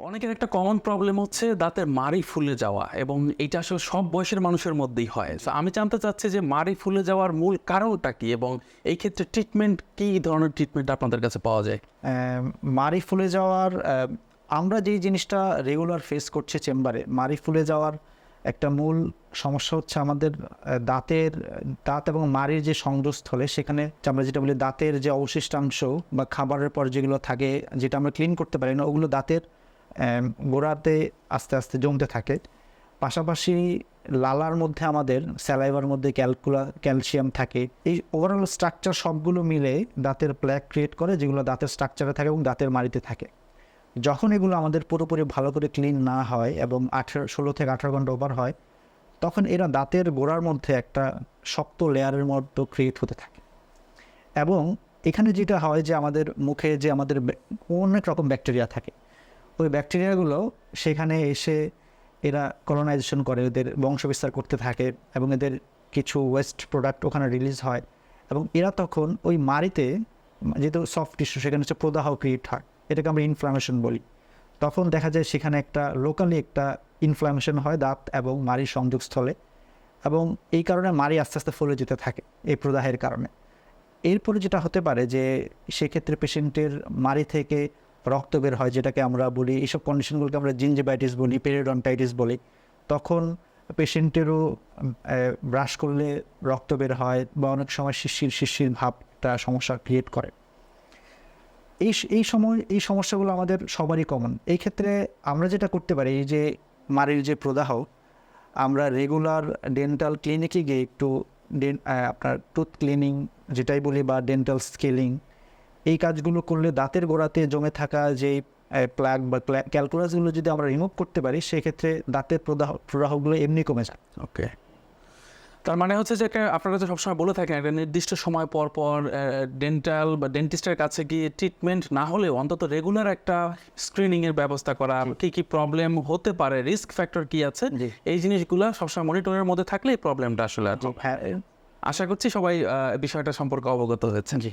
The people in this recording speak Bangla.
অনেকের একটা কমন প্রবলেম হচ্ছে দাঁতের মাড়ি ফুলে যাওয়া এবং এটা আসলে সব বয়সের মানুষের মধ্যেই হয়। তো আমি জানতে চাচ্ছি যে মাড়ি ফুলে যাওয়ার মূল কারণটা কি এবং এই ক্ষেত্রে ট্রিটমেন্ট কি ধরনের ট্রিটমেন্ট আপনাদের কাছে পাওয়া যায়? মাড়ি ফুলে যাওয়ার আমরা যেই জিনিসটা রেগুলার ফেস করছি চেম্বারে, মাড়ি ফুলে যাওয়ার একটা মূল সমস্যা হচ্ছে আমাদের দাঁতের, দাঁত এবং মাড়ির যে সংযোগস্থলে সেখানে আমরা যেটা বলি দাঁতের যে অবশিষ্টাংশ বা খাবারের পর যেগুলো থাকে, যেটা আমরা ক্লিন করতে পারি না, ওগুলো দাঁতের গোড়াতে আস্তে আস্তে জমতে থাকে। পাশাপাশি লালার মধ্যে আমাদের স্যালাইভার মধ্যে ক্যালকুলা, ক্যালসিয়াম থাকে। এই ওভারঅল স্ট্রাকচার সবগুলো মিলে দাঁতের প্ল্যাক ক্রিয়েট করে, যেগুলো দাঁতের স্ট্রাকচারে থাকে এবং দাঁতের মাড়িতে থাকে। যখন এগুলো আমাদের পুরোপুরি ভালো করে ক্লিন না হয় এবং আঠেরো, ষোলো থেকে আঠারো ঘণ্টা ওভার হয়, তখন এরা দাঁতের গোড়ার মধ্যে একটা শক্ত লেয়ারের মতো ক্রিয়েট হতে থাকে। এবং এখানে যেটা হয় যে আমাদের মুখে যে আমাদের অনেক রকম ব্যাকটেরিয়া থাকে। ওই ব্যাকটেরিয়াগুলো সেখানে এসে এরা কলোনাইজেশন করে এদের বংশবিস্তার করতে থাকে এবং এদের কিছু ওয়েস্ট প্রোডাক্ট ওখানে রিলিজ হয় এবং এরা তখন ওই মাড়িতে যেহেতু সফট টিস্যু সেখানে হচ্ছে প্রদাহ ক্রিয়েট হয়, এটাকে আমরা ইনফ্লামেশন বলি। তখন দেখা যায় সেখানে একটা লোকালি একটা ইনফ্লামেশন হয় দাঁত এবং মাড়ির সংযোগস্থলে এবং এই কারণে মাড়ি আস্তে আস্তে ফুলে যেতে থাকে এই প্রদাহের কারণে। এরপরে যেটা হতে পারে যে সেক্ষেত্রে পেশেন্টের মাড়ি থেকে রক্ত বের হয়, যেটাকে আমরা বলি এইসব কন্ডিশনগুলোকে আমরা জিঞ্জিবাইটিস বলি পেরিডন্টাইটিস বলি। তখন পেশেন্টেরও ব্রাশ করলে রক্ত বের হয় বা অনেক সময় শিশির শিশির ভাবটা, সমস্যা ক্রিয়েট করে। এই এই সময়, এই সমস্যাগুলো আমাদের সবারই কমন এই ক্ষেত্রে আমরা যেটা করতে পারি, এই যে মাড়ির যে প্রদাহ, আমরা রেগুলার ডেন্টাল ক্লিনিকে গিয়ে একটু আপনার টুথ ক্লিনিং যেটাই বলি বা ডেন্টাল স্কেলিং এই কাজগুলো করলে দাঁতের গোড়াতে জমে থাকা যে প্লাগ বা ক্যালকুলাসগুলো যদি আমরা রিমুভ করতে পারি সেক্ষেত্রে দাঁতের প্রদাহ প্রদাহগুলো এমনি কমে যায়। ওকে তার মানে হচ্ছে যে একটা- আপনারা তো সবসময় বলে থাকেন একটা নির্দিষ্ট সময় পর পর ডেন্টাল বা ডেন্টিস্টের কাছে গিয়ে ট্রিটমেন্ট না হলেও অন্তত রেগুলার একটা স্ক্রিনিংয়ের ব্যবস্থা করা কি কি প্রবলেম হতে পারে রিস্ক ফ্যাক্টর কি আছে। এই জিনিসগুলো সবসময় মনিটরের মধ্যে থাকলে এই প্রবলেমটা আসলে আর হ্যাঁ। আশা করছি সবাই বিষয়টা সম্পর্কে অবগত হয়েছেন। জি।